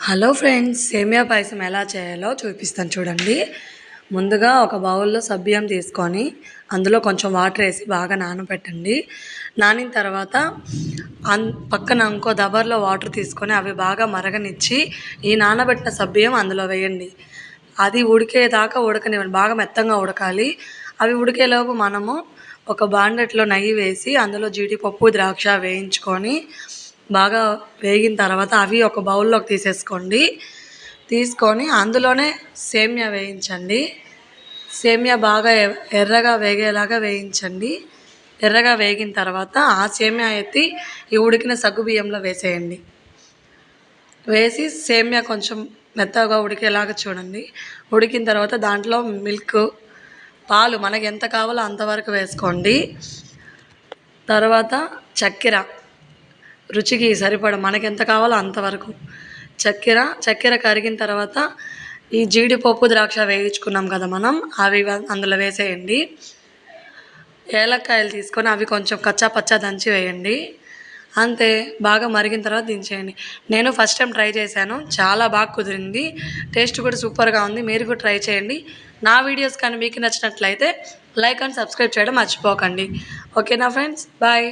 Hello friends సేమియా పాయసం ఎలా చేయాలో చూపిస్తాను చూడండి. ముందుగా ఒక బౌల్లో సబ్బియ్యం తీసుకొని అందులో కొంచెం వాటర్ వేసి బాగా నానబెట్టండి. నానిన తర్వాత అన్ పక్కన ఇంకో దబర్లో వాటర్ తీసుకొని అవి బాగా మరగనిచ్చి ఈ నానబెట్టిన సబ్బియ్యం అందులో వేయండి. అది ఉడికేదాకా ఉడకనివ్వండి బాగా మెత్తంగా ఉడకాలి. అవి ఉడికేలోపు మనము ఒక బాండెట్లో నెయ్యి వేసి అందులో జీడిపప్పు ద్రాక్ష వేయించుకొని బాగా వేగిన తర్వాత అవి ఒక బౌల్లోకి తీసేసుకోండి. తీసుకొని అందులోనే సేమియా వేయించండి. సేమియా బాగా ఎర్రగా వేగేలాగా వేయించండి. ఎర్రగా వేగిన తర్వాత ఆ సేమియా ఎత్తి ఈ ఉడికిన సగ్గు బియ్యంలో వేసేయండి. వేసి సేమియా కొంచెం మెత్తగా ఉడికేలాగా చూడండి. ఉడికిన తర్వాత దాంట్లో మిల్క్ పాలు మనకి ఎంత కావాలో అంతవరకు వేసుకోండి. తర్వాత చక్కెర రుచికి సరిపడ మనకి ఎంత కావాలో అంతవరకు. చక్కెర చక్కెర కరిగిన తర్వాత ఈ జీడిపప్పు ద్రాక్ష వేయించుకున్నాం కదా మనం అవి అందులో వేసేయండి. ఏలక్కాయలు తీసుకొని అవి కొంచెం కచ్చా పచ్చా దంచి వేయండి. అంతే బాగా మరిగిన తర్వాత దించేయండి. నేను ఫస్ట్ టైం ట్రై చేశాను చాలా బాగా కుదిరింది. టేస్ట్ కూడా సూపర్గా ఉంది మీరు కూడా ట్రై చేయండి. నా వీడియోస్ కానీ మీకు నచ్చినట్లయితే లైక్ అండ్ సబ్స్క్రైబ్ చేయడం మర్చిపోకండి. ఓకేనా ఫ్రెండ్స్? బాయ్.